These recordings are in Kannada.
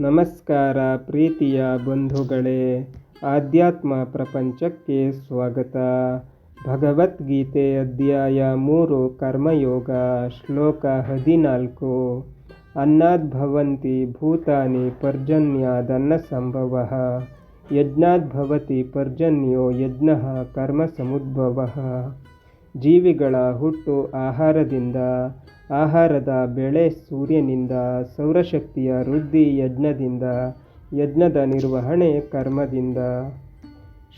ನಮಸ್ಕಾರ ಪ್ರೀತಿಯ ಬಂಧುಗಳೇ, ಆಧ್ಯಾತ್ಮ ಪ್ರಪಂಚಕ್ಕೆ ಸ್ವಾಗತ. ಭಗವದ್ಗೀತೆ ಅಧ್ಯಾಯ ಮೂರು, ಕರ್ಮಯೋಗ, ಶ್ಲೋಕ ಹದಿನಾಲ್ಕು. ಅನ್ನದ್ಭವಂತಿ ಭೂತಾನಿ ಪರ್ಜನ್ಯಾದನ್ನ ಸಂಭವ. ಯಜ್ಞಾದ್ಭವತಿ ಪರ್ಜನ್ಯೋ ಯಜ್ಞ ಕರ್ಮ ಸಮುದ್ಭವಃ. ಜೀವಿಗಳ ಹುಟ್ಟು ಆಹಾರದಿಂದ, ಆಹಾರದ ಬೆಳೆ ಸೂರ್ಯನಿಂದ, ಸೌರಶಕ್ತಿಯ ವೃದ್ಧಿ ಯಜ್ಞದಿಂದ, ಯಜ್ಞದ ನಿರ್ವಹಣೆ ಕರ್ಮದಿಂದ.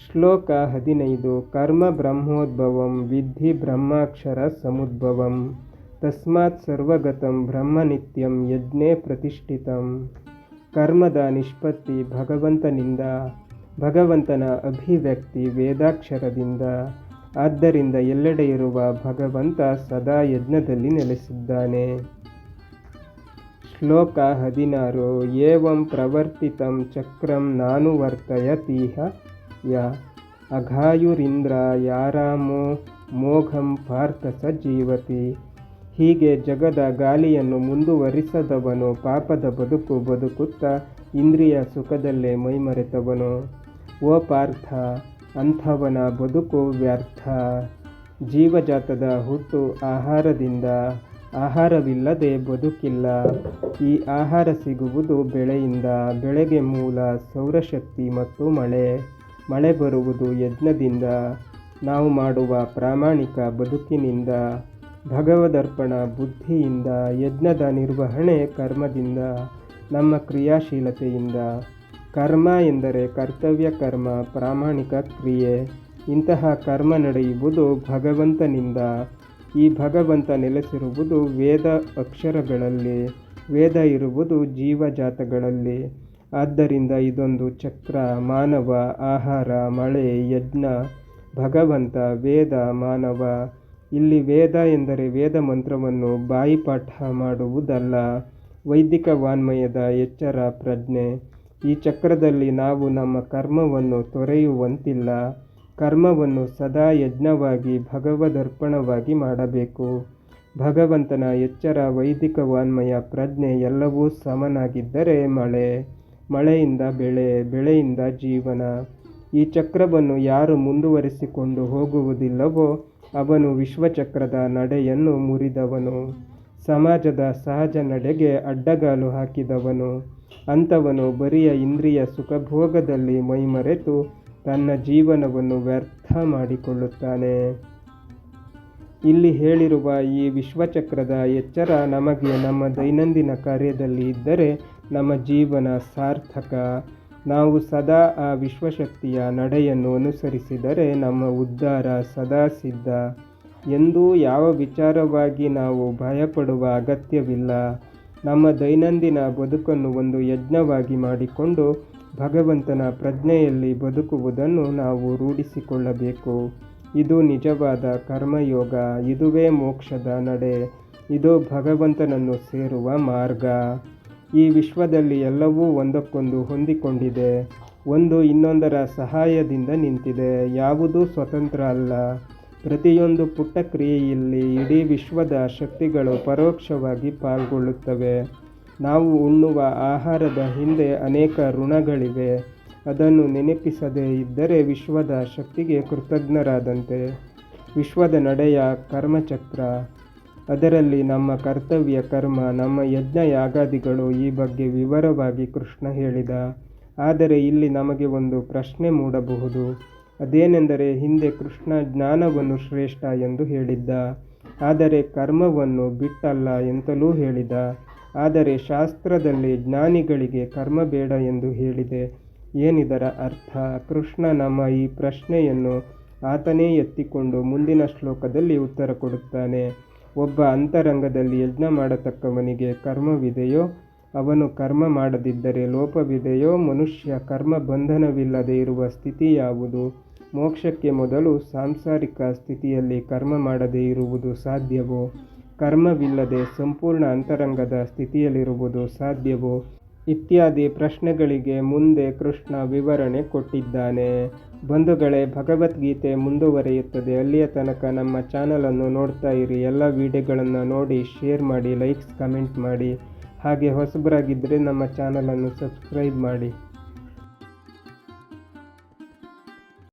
ಶ್ಲೋಕ ಹದಿನೈದು, ಕರ್ಮ ಬ್ರಹ್ಮೋದ್ಭವಂ ವಿಧಿ ಬ್ರಹ್ಮಾಕ್ಷರ ಸಮುದ್ಭವಂ, ತಸ್ಮಾತ್ ಸರ್ವಗತಂ ಬ್ರಹ್ಮನಿತ್ಯಂ ಯಜ್ಞೆ ಪ್ರತಿಷ್ಠಿತಂ. ಕರ್ಮದ ನಿಷ್ಪತ್ತಿ ಭಗವಂತನಿಂದ, ಭಗವಂತನ ಅಭಿವ್ಯಕ್ತಿ ವೇದಾಕ್ಷರದಿಂದ. ಆದ್ದರಿಂದ ಎಲ್ಲೆಡೆ ಇರುವ ಭಗವಂತ ಸದಾ ಯಜ್ಞದಲ್ಲಿ ನೆಲೆಸಿದ್ದಾನೆ. ಶ್ಲೋಕ ಹದಿನಾರು. ಏವಂ ಪ್ರವರ್ತಿತಂ ಚಕ್ರಂ ನಾನು ವರ್ತಯತೀಹ ಯ. ಅಘಾಯುರಿಂದ್ರ ಯಾರಾಮೋ ಮೋಘಂ ಪಾರ್ಥ ಸ ಜೀವತಿ ಹೀಗೆ ಜಗದ ಗಾಲಿಯನ್ನು ಮುಂದುವರಿಸದವನು ಪಾಪದ ಬದುಕು ಬದುಕುತ್ತಾ ಇಂದ್ರಿಯ ಸುಖದಲ್ಲೇ ಮೈಮರೆತವನು. ಓ ಪಾರ್ಥ ಅಂಥವನ ಬದುಕು ವ್ಯರ್ಥ. ಜೀವಜಾತದ ಹುಟ್ಟು ಆಹಾರದಿಂದ ಆಹಾರವಿಲ್ಲದೆ ಬದುಕಿಲ್ಲ. ಈ ಆಹಾರ ಸಿಗುವುದು ಬೆಳೆಯಿಂದ, ಬೆಳೆಗೆ ಮೂಲ ಸೌರಶಕ್ತಿ ಮತ್ತು ಮಳೆ. ಮಳೆ ಬರುವುದು ಯಜ್ಞದಿಂದ. ನಾವು ಮಾಡುವ ಪ್ರಾಮಾಣಿಕ ಬದುಕಿನಿಂದ, ಭಗವದರ್ಪಣ ಬುದ್ಧಿಯಿಂದ, ಯಜ್ಞದ ನಿರ್ವಹಣೆ ಕರ್ಮದಿಂದ, ನಮ್ಮ ಕ್ರಿಯಾಶೀಲತೆಯಿಂದ. ಕರ್ಮ ಎಂದರೆ ಕರ್ತವ್ಯ, ಕರ್ಮ, ಪ್ರಾಮಾಣಿಕ ಕ್ರಿಯೆ. ಇಂತಹ ಕರ್ಮ ನಡೆಯುವುದು ಭಗವಂತನಿಂದ. ಈ ಭಗವಂತ ನೆಲೆಸಿರುವುದು ವೇದ ಅಕ್ಷರಗಳಲ್ಲಿ, ವೇದ ಇರುವುದು ಜೀವಜಾತಗಳಲ್ಲಿ. ಆದ್ದರಿಂದ ಇದೊಂದು ಚಕ್ರ, ಮಾನವ, ಆಹಾರ, ಮಳೆ, ಯಜ್ಞ, ಭಗವಂತ, ವೇದ, ಮಾನವ. ಇಲ್ಲಿ ವೇದ ಎಂದರೆ ವೇದ ಮಂತ್ರವನ್ನು ಬಾಯಿಪಾಠ ಮಾಡುವುದಲ್ಲ, ವೈದಿಕ ವಾನ್ಮಯದ ಎಚ್ಚರ, ಪ್ರಜ್ಞೆ. ಈ ಚಕ್ರದಲ್ಲಿ ನಾವು ನಮ್ಮ ಕರ್ಮವನ್ನು ತೊರೆಯುವಂತಿಲ್ಲ. ಕರ್ಮವನ್ನು ಸದಾ ಯಜ್ಞವಾಗಿ, ಭಗವದರ್ಪಣವಾಗಿ ಮಾಡಬೇಕು. ಭಗವಂತನ ಎಚ್ಚರ, ವೈದಿಕ ವಾನ್ಮಯ ಪ್ರಜ್ಞೆ ಎಲ್ಲವೂ ಸಮನಾಗಿದ್ದರೆ ಮಳೆ, ಮಳೆಯಿಂದ ಬೆಳೆ, ಬೆಳೆಯಿಂದ ಜೀವನ. ಈ ಚಕ್ರವನ್ನು ಯಾರು ಮುಂದುವರಿಸಿಕೊಂಡು ಹೋಗುವುದಿಲ್ಲವೋ ಅವನು ವಿಶ್ವಚಕ್ರದ ನಡೆಯನ್ನು ಮುರಿದವನು. ಸಮಾಜದ ಸಹಜ ನಡೆಗೆ ಅಡ್ಡಗಾಲು ಹಾಕಿದವನು. ಅಂಥವನು ಬರಿಯ ಇಂದ್ರಿಯ ಸುಖಭೋಗದಲ್ಲಿ ಮೈಮರೆತು ತನ್ನ ಜೀವನವನ್ನು ವ್ಯರ್ಥ ಮಾಡಿಕೊಳ್ಳುತ್ತಾನೆ. ಇಲ್ಲಿ ಹೇಳಿರುವ ಈ ವಿಶ್ವಚಕ್ರದ ಎಚ್ಚರ ನಮಗೆ ನಮ್ಮ ದೈನಂದಿನ ಕಾರ್ಯದಲ್ಲಿ ಇದ್ದರೆ ನಮ್ಮ ಜೀವನ ಸಾರ್ಥಕ. ನಾವು ಸದಾ ಆ ವಿಶ್ವಶಕ್ತಿಯ ನಡೆಯನ್ನು ಅನುಸರಿಸಿದರೆ ನಮ್ಮ ಉದ್ಧಾರ ಸದಾ ಸಿದ್ಧ. ಎಂದೂ ಯಾವ ವಿಚಾರವಾಗಿ ನಾವು ಭಯಪಡುವ ಅಗತ್ಯವಿಲ್ಲ. ನಮ್ಮ ದೈನಂದಿನ ಬದುಕನ್ನು ಒಂದು ಯಜ್ಞವಾಗಿ ಮಾಡಿಕೊಂಡು ಭಗವಂತನ ಪ್ರಜ್ಞೆಯಲ್ಲಿ ಬದುಕುವುದನ್ನು ನಾವು ರೂಢಿಸಿಕೊಳ್ಳಬೇಕು. ಇದು ನಿಜವಾದ ಕರ್ಮಯೋಗ, ಇದುವೇ ಮೋಕ್ಷದ ನಡೆ, ಇದು ಭಗವಂತನನ್ನು ಸೇರುವ ಮಾರ್ಗ. ಈ ವಿಶ್ವದಲ್ಲಿ ಎಲ್ಲವೂ ಒಂದಕ್ಕೊಂದು ಹೊಂದಿಕೊಂಡಿದೆ, ಒಂದು ಇನ್ನೊಂದರ ಸಹಾಯದಿಂದ ನಿಂತಿದೆ, ಯಾವುದೂ ಸ್ವತಂತ್ರ ಅಲ್ಲ. ಪ್ರತಿಯೊಂದು ಪುಟ್ಟ ಕ್ರಿಯೆಯಲ್ಲಿ ಇಡೀ ವಿಶ್ವದ ಶಕ್ತಿಗಳು ಪರೋಕ್ಷವಾಗಿ ಪಾಲ್ಗೊಳ್ಳುತ್ತವೆ. ನಾವು ಉಣ್ಣುವ ಆಹಾರದ ಹಿಂದೆ ಅನೇಕ ಋಣಗಳಿವೆ. ಅದನ್ನು ನೆನಪಿಸದೇ ಇದ್ದರೆ ವಿಶ್ವದ ಶಕ್ತಿಗೆ ಕೃತಜ್ಞರಾದಂತೆ. ವಿಶ್ವದ ನಡೆಯ ಕರ್ಮಚಕ್ರ. ಅದರಲ್ಲಿ ನಮ್ಮ ಕರ್ತವ್ಯ, ಕರ್ಮ, ನಮ್ಮ ಯಜ್ಞ ಯಾಗಾದಿಗಳು ಈ ಬಗ್ಗೆ ವಿವರವಾಗಿ ಕೃಷ್ಣ ಹೇಳಿದ. ಆದರೆ ಇಲ್ಲಿ ನಮಗೆ ಒಂದು ಪ್ರಶ್ನೆ ಮೂಡಬಹುದು. ಅದೇನೆಂದರೆ ಹಿಂದೆ ಕೃಷ್ಣ ಜ್ಞಾನವನ್ನು ಶ್ರೇಷ್ಠ ಎಂದು ಹೇಳಿದ್ದ. ಆದರೆ ಕರ್ಮವನ್ನು ಬಿಟ್ಟಲ್ಲ ಎಂತಲೂ ಹೇಳಿದ. ಆದರೆ ಶಾಸ್ತ್ರದಲ್ಲಿ ಜ್ಞಾನಿಗಳಿಗೆ ಕರ್ಮ ಬೇಡ ಎಂದು ಹೇಳಿದೆ. ಏನಿದರ ಅರ್ಥ? ಕೃಷ್ಣ ನಮ್ಮ ಈ ಪ್ರಶ್ನೆಯನ್ನು ಆತನೇ ಎತ್ತಿಕೊಂಡು ಮುಂದಿನ ಶ್ಲೋಕದಲ್ಲಿ ಉತ್ತರ ಕೊಡುತ್ತಾನೆ. ಒಬ್ಬ ಅಂತರಂಗದಲ್ಲಿ ಯಜ್ಞ ಮಾಡತಕ್ಕವನಿಗೆ ಕರ್ಮವಿದೆಯೋ? ಅವನು ಕರ್ಮ ಮಾಡದಿದ್ದರೆ ಲೋಪವಿದೆಯೋ? ಮನುಷ್ಯ ಕರ್ಮ ಬಂಧನವಿಲ್ಲದೆ ಇರುವ ಸ್ಥಿತಿ ಯಾವುದು? ಮೋಕ್ಷಕ್ಕೆ ಮೊದಲು ಸಾಂಸಾರಿಕ ಸ್ಥಿತಿಯಲ್ಲಿ ಕರ್ಮ ಮಾಡದೇ ಇರುವುದು ಸಾಧ್ಯವೋ? ಕರ್ಮವಿಲ್ಲದೆ ಸಂಪೂರ್ಣ ಅಂತರಂಗದ ಸ್ಥಿತಿಯಲ್ಲಿರುವುದು ಸಾಧ್ಯವೋ? ಇತ್ಯಾದಿ ಪ್ರಶ್ನೆಗಳಿಗೆ ಮುಂದೆ ಕೃಷ್ಣ ವಿವರಣೆ ಕೊಟ್ಟಿದ್ದಾನೆ. ಬಂಧುಗಳೇ, ಭಗವದ್ಗೀತೆ ಮುಂದುವರಿಯುತ್ತದೆ. ಅಲ್ಲಿಯ ತನಕ ನಮ್ಮ ಚಾನಲನ್ನು ನೋಡ್ತಾ ಇರಿ. ಎಲ್ಲ ವಿಡಿಯೋಗಳನ್ನು ನೋಡಿ, ಶೇರ್ ಮಾಡಿ, ಲೈಕ್ಸ್, ಕಮೆಂಟ್ ಮಾಡಿ. ಹಾಗೆ ಹೊಸಬರಾಗಿದ್ದರೆ ನಮ್ಮ ಚಾನಲನ್ನು ಸಬ್ಸ್ಕ್ರೈಬ್ ಮಾಡಿ.